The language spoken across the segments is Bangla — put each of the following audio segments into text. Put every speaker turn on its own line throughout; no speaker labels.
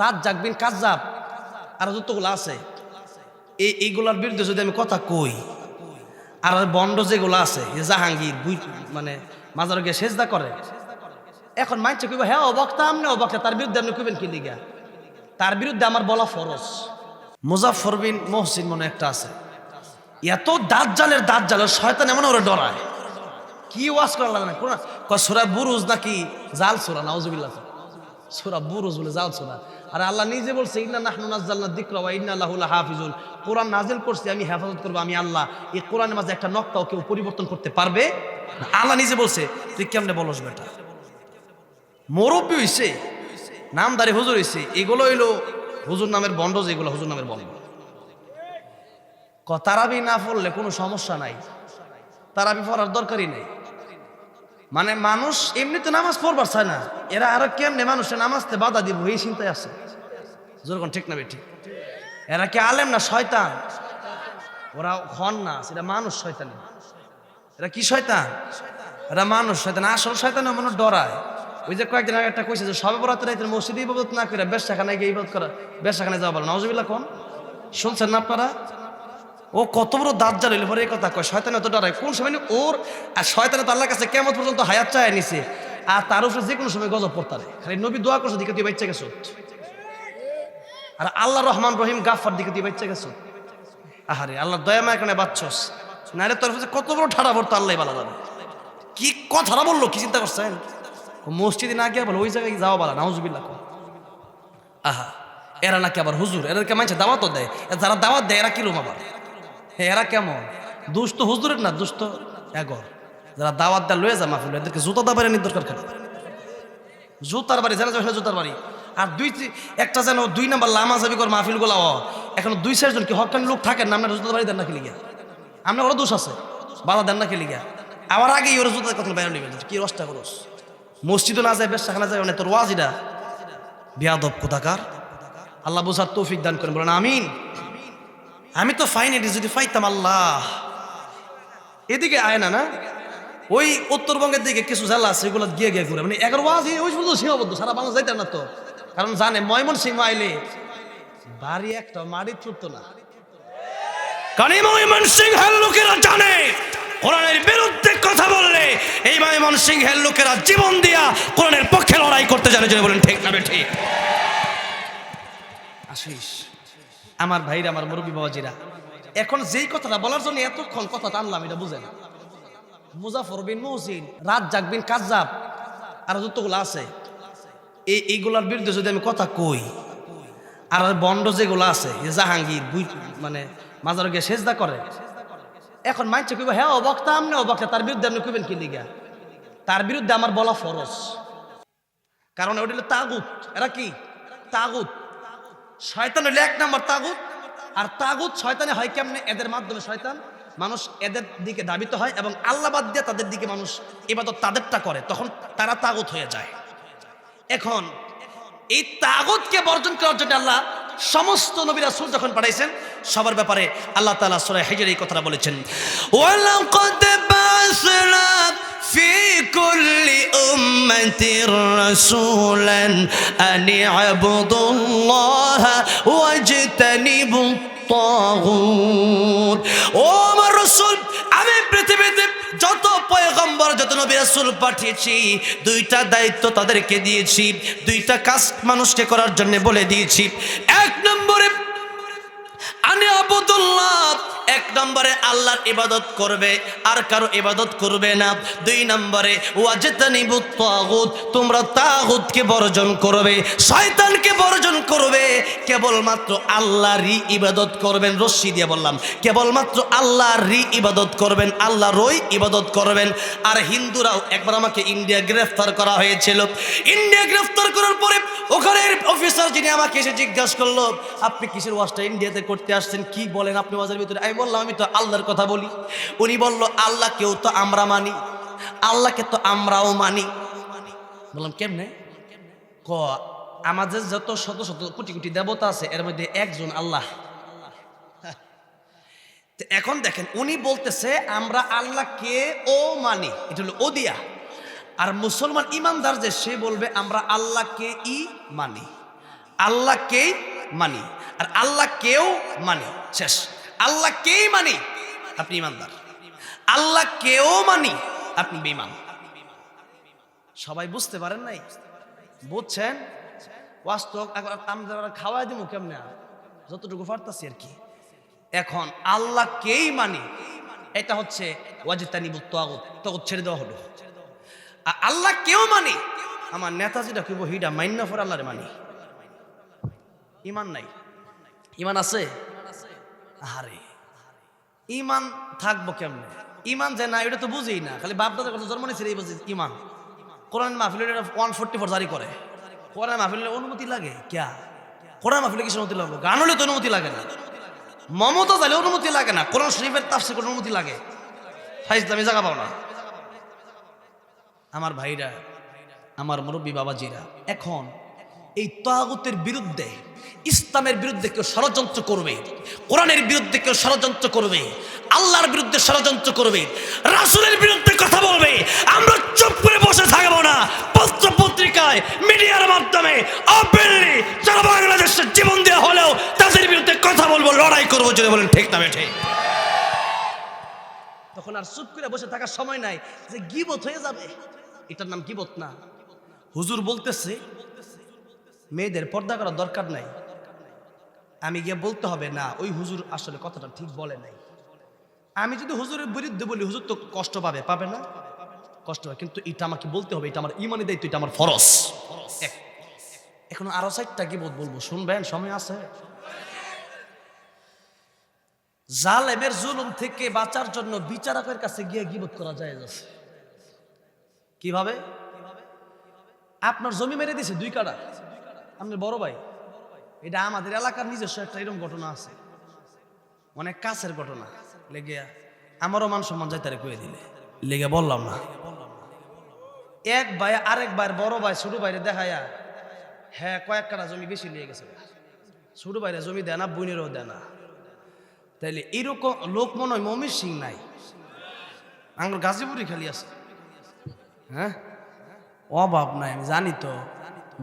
রাত জাগবিন কাজাব আর যতগুলো আছে। এই এইগুলার বিরুদ্ধে যদি আমি কথা কই, আর বন্ড যেগুলো আছে জাহাঙ্গীর মানে মাজার গিয়ে সেজদা করে, এখন মানছে কইব হ্যাঁ অবক্তা আমনে অবক্তা তার বিরুদ্ধে আপনি কইবেন কি লিগা? তার বিরুদ্ধে আমার বলা ফরজ। মুজাফর বিন মহসিন মনে একটা আছে। এত দাঁত জালের দাঁত জালের শয়তান এমন ওরা ডরায়। কি ওয়াজ করা লাগে না? কোন সুরা বুরুজ নাকি জাল সুরা? নাউজুবিল্লাহ। সুরা বুরুজ বলে জাল সুরা। আর আল্লাহ নিজে বলছে, ইন্না নাহনু নাজ্জালনা যিকরা ওয়া ইন্না লাহু লাহাফিজুন। কোরআন নাজিল করছি, আমি হেফাজত করব, আমি আল্লাহ। এই কোরআনের মাঝে একটা নক্তাও কেউ পরিবর্তন করতে পারবে? আল্লাহ নিজে বলছে, তুই কেমনে বলস বেটা? মুরব্বী হইছে, নামদারি হুজুর হইছে, এগুলো হইল হুজুর নামের বন্ড যেগুলো হুজুর নামের বন্ড তারাবি না পড়লে কোনো সমস্যা নাই। তারাবি পড়ার দরকারই নেই। মানে মানুষ এমনিতে নামাজ পড়বার চায় না। এরা আরও কেমনে মানুষের নামাজতে বাধা দিব, এই চিন্তায় আছে। যেরকম ঠিক না বেটি এরা কি আলেম না শয়তান? ওরা খন না সেটা মানুষ শয়তান। এরা কি শয়তান? এরা মানুষ শয়তান। আসল শয়তান মনে ডরায়। ওই যে কয়েকদিন আগে একটা কইছে যে সবে বরাত রাইতের মসজিদে ইবাদত না করে বেশাখানে গিয়ে ইবাদত করা বেশাখানে যাওয়া বলো নজবিল্লা কোন? শুনছেন না আপনারা? ও কত বড় দাঁত জ্বালিল পরে এই কথা কয়, শয়তান এত ডরায়, কোন সময় ওর আর শয়তানে তো আল্লাহর কাছে কেমন পর্যন্ত হায়াত চায় নিছে, আর তার উপরে যে কোনো সময় গজব পড়তারে খালি নবী দোয়া করছে, দিকে তুই বাচ্চা গেছো। আর আল্লাহ রহমান রহিম গাফার দিকে তুই বাচ্চা গেছো। আহারে আল্লাহ দয়া মায় এখানে বাচ্চস নাহলে তোর কত বড় ঠাড়া পড়তো আল্লাহ বালা যাবে কি কথাটা বলল, কি চিন্তা করছেন? মসজিদে না গিয়ে বলো, ওই জায়গায় যাওয়া বালা নাউজুবিল্লাহ কো। আহা, এরা নাকি আবার হুজুর, এদেরকে মানছে দাওয়াতও দেয় যারা দাওয়াত দেয়, এরা কিরম আবার? এরা কেমন? দুষ্ট হুজুরের না দুষ্ট এগর? যারা দাওয়াত দেয় লয়ে যায় মাহফিল, এদেরকে জুতা দাবারে নির দরকার কেন? জুতার বাড়ি জানা যায় জুতার বাড়ি। আর দুই একটা যেন দুই নাম্বার লামা যাবি কর মাহফিল গোলা এখন দুই চারজন কি হকানি লোক থাকেন না? আপনার জুতার বাড়ি দেন না খেলি গিয়া আপনার ওরা দোষ আছে। বাধা দেন না খেলি গিয়া আবার আগেই ওরা জুতার কথা বাইরে নিবেন কি রসটা করস? মসজিদও না যায় বেশ সেখানে যায় মানে তোর ওয়াজিটা বিয়াদব কোথাকার? আল্লাহ বোঝার তৌফিক দান করেন, বলেন আমিন। আমি তো ফাইনালি যদি ফাইতাম আল্লাহ। এদিকে আয় না না? ওই উত্তরবঙ্গের দিকে কিছু জেলা আছে এগুলো গিয়ে গিয়ে ঘুরে। মানে এগারো ওয়াজ এই ওই পর্যন্ত সীমাবদ্ধ সারা বাংলা যাইতেন না তো। কারণ জানে ময়মন সিং আইলে বাড়ি একটা মাড়ি ছুটতো না। কারণ এই ময়মন সিংহের লোকেরা জানে কোরআনের বিরুদ্ধে কথা বললে এই ময়মন সিংহের লোকেরা জীবন দিয়া কোরআনের পক্ষে লড়াই করতে জানে বলেন ঠিক না ঠিক আশিস। আমার ভাইরা, আমার মুরব্বী বাবাজিরা। এখন যেই কথাটা বলার জন্য এতক্ষণ কথা টানলাম এটা বুঝেন মুজাফর বিন মহসিন রাত জাগবিন কাজাব আর যতগুলো আছে। এই এইগুলার বিরুদ্ধে যদি আমি কথা কই, আর বন্ড যেগুলো আছে জাহাঙ্গীর মানে মাজার গিয়ে সেজদা করে, এখন মানছে কইব হ্যাঁ অবক্তা আমনে অবক্তা তার বিরুদ্ধে আপনি কইবেন কি লিগা? তার বিরুদ্ধে আমার বলা ফরজ। কারণ ওটা হলো তাগুত। এরা কি? তাগুত। শয়তান হলো এক নাম্বার তাগুত। আর তাগুত শয়তানে হয় কেমনে? এদের মাধ্যমে শয়তান মানুষ এদের দিকে দাবিত হয় এবং আল্লাহ বাদ দিয়ে তাদের দিকে মানুষ এবাদত তাদেরটা করে, তখন তারা তাগুত হয়ে যায়। এখন এই তাগুতকে বর্জন করার জন্য আল্লাহ সমস্ত নবী রাসূল যখন পাঠাইছেন, সবার ব্যাপারে আল্লাহ তাআলা সূরা হিজর এই কথাটা বলেছেন। ওয়ালাকাদ أمة رسولا أن اعبدوا الله واجتنبوا الطاغوت ও আমার রসুল আমি পৃথিবীতে যত পয়গম্বর যত নবী রাসূল পাঠিয়েছি দুইটা দায়িত্ব তাদেরকে দিয়েছি দুইটা কাজ মানুষকে করার জন্য বলে দিয়েছি এক নম্বরে আনে আবুদুল্লাহ। এক নম্বরে আল্লাহর ইবাদত করবে, আর কারও ইবাদত করবে না। দুই নম্বরে ওয়াজতানিবু তাগুত, তোমরা তাগুতকে বর্জন করবে, শয়তানকে বর্জন করবে। কেবলমাত্র আল্লাহরই ইবাদত করবেন রশ্মি দিয়ে বললাম। কেবলমাত্র আল্লাহরই ইবাদত করবেন, আল্লাহরই ইবাদত করবেন। আর হিন্দুরাও, একবার আমাকে ইন্ডিয়া গ্রেফতার করা হয়েছিল। ইন্ডিয়া গ্রেফতার করার পরে ওখানের অফিসার যিনি আমাকে এসে জিজ্ঞাসা করল, আপনি কিসের ওয়াজটা ইন্ডিয়াতে করতে আসছেন, কি বলেন আপনি ওয়াজের ভিতরে? আমি বললাম, আমি তো আল্লাহর কথা বলি। উনি বলল, আল্লাহকেও তো আমরা মানি, আল্লাহকে তো আমরাও মানি। বললাম, কেমনে? ক, আমাদের যত শত শত কোটি কোটি দেবতা আছে, এর মধ্যে একজন আল্লাহ। এখন দেখেন, উনি বলতেছে, আমরা আল্লাহকে ও মানি, এটা হলো ওদিয়া। আর মুসলমান ইমানদার যে, সে বলবে, আমরা আল্লাহকে ই মানি, আল্লাহকেই মানি। আর আল্লাহ কেউ মানি, শেষ। আল্লাহ কেই মানি? আপনি ইমানদার। আল্লাহ কেউ মানি? আপনি বেমান সবাই বুঝতে পারেন নাই? বুঝছেন? বাস্তব আমরা খাওয়াই দিব কেমনে যতটুকু পারতাছি আর কি। এখন আল্লাহকেই মানি? এটা হচ্ছে ওয়াজিতানিবু তাগুত। তাগুত ছেড়ে দেওয়া হলো। আল্লাহ কেউ মানি? আমার নেতাজিটা কইব হিডা মান্য ফর আল্লাহরে মানি। ইমান নাই। ইমান আছে? আরে ইমান থাকব কেমনে? ইমান যে না, এটা তো বুঝি না। খালি বাপ দাদার কথা জন্ম নিয়েছে এই বুঝি ইমান। কোরআন মাহফিল ওয়ান ফোর্টি ফোর জারি করে। কোরআন মাহফিলের অনুমতি লাগে? ক্যা? কোরআন মাহফিলে কিছু অনুমতি লাগবে? গান হলে তো অনুমতি লাগে না। মমতা চাইলে অনুমতি লাগে না। কোরআন শরীফের তাফসির কোনো অনুমতি লাগে। ফাইজ দামি জায়গা পাও না। আমার ভাইরা, আমার মুরব্বী বাবাজিরা, এখন এই তাগুতের বিরুদ্ধে, ইসলামের বিরুদ্ধে কেউ ষড়যন্ত্র করবে, কোরআনের বিরুদ্ধে কেউ ষড়যন্ত্র করবে, আল্লাহর বিরুদ্ধে ষড়যন্ত্র করবে, রাসুলের বিরুদ্ধে কথা বলবে, আমরা চুপ করে বসে থাকব না। পত্র পত্রিকায়, মিডিয়ার মাধ্যমে ওপেনলি সারা বাংলাদেশের জীবন দেওয়া হলেও তাদের বিরুদ্ধে কথা বলব, লড়াই করব, যদি বলেন ঠিক না, বেঠে। তখন আর চুপ করে বসে থাকার সময় নাই, যে গিবত হয়ে যাবে, এটার নাম গিবত না। হুজুর বলতেছে মেয়েদের পর্দা করার দরকার নাই। আমি গিয়ে বলতে হবে, না, ওই হুজুর আসলে কথাটা ঠিক বলে নাই। আমি যদি হুজুরের বিরুদ্ধে বলি, হুজুর তো কষ্ট পাবে। পাবে না। কষ্ট হবে কিন্তু এটা আমাকে বলতে হবে, এটা আমার ইমানি দায়িত্ব, এটা আমার ফরস। এখন আরও সাইডটা কি বলব, শুনবেন, সময় আছে? জালেমের জুলুম থেকে বাঁচার জন্য বিচারকের কাছে গিয়ে গিবত করা যায় যাচ্ছে কীভাবে? আপনার জমি মেরে দিছে দুই কাটা। আপনার বড় ভাই, এটা আমাদের এলাকার নিজস্ব একটা এরকম ঘটনা আছে। অনেক কাছের ঘটনা। লেগে আমারও মান সম্মান যাই তারে কয়ে দিলে। লেগে বললাম না। এক ভাই, আরেক ভাইয়ের বড় ভাই ছোট ভাইরে দেখায়া হ্যাঁ কয়েক কাটা জমি বেশি নিয়ে গেছে। ছোট ভাইরে জমি দেয় না, বোনেরও দেয় না। তাইলে এরকম লোক মনে হয় মমির সিং নাই। আমার গাজীপুরি খালি আছে। হ্যাঁ? অভাব নাই, আমি জানি তো।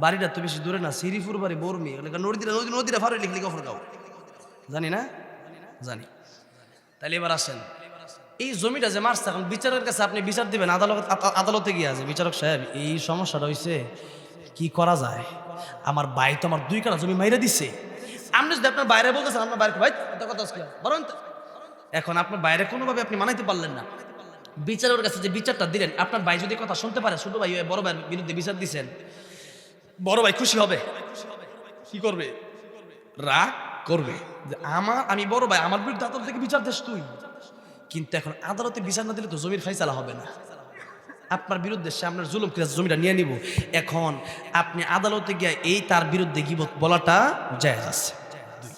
বাড়িটা তো বেশি দূরে না, সিরিফুর বাড়ি, বর্মি। নদীরা নদী নদীরা ফারে লিখলি গফর গাও? জানি না? জানি। তাহলে এবার আসেন। এই জমিটা যে মারছে, এখন বিচারের কাছে আপনি বিচার দিবেন, আদালত আদালতে গিয়ে আছে বিচারক সাহেব, এই সমস্যাটা হয়েছে কি করা যায়? আমার ভাই তো আমার দুই কাটা জমি মাইরা দিছে। আপনি যদি আপনার বাইরে বলতেছেন, আপনার বাইরে ভাই কথা বরং এখন আপনার বাইরে কোনোভাবে আপনি মানাইতে পারলেন না। বিচারের কাছে যে বিচারটা দিলেন, আপনার ভাই যদি কথা শুনতে পারে, ছোট ভাই, বড় ভাইয়ের বিরুদ্ধে বিচার দিছেন বড় ভাই খুশি হবে? কি করবে? রাগ করবে। আমার, আমি বড় ভাই, আমার বিরুদ্ধে আদালত থেকে বিচার দেশ তুই। কিন্তু এখন আদালতে বিচার না দিলে তো জমির ফাইসালা হবে না। আপনার বিরুদ্ধে সে আপনার জুলুম করে জমিটা নিয়ে নিব। এখন আপনি আদালতে গিয়ে এই তার বিরুদ্ধে গিবত বলাটা জায়েজ আছে।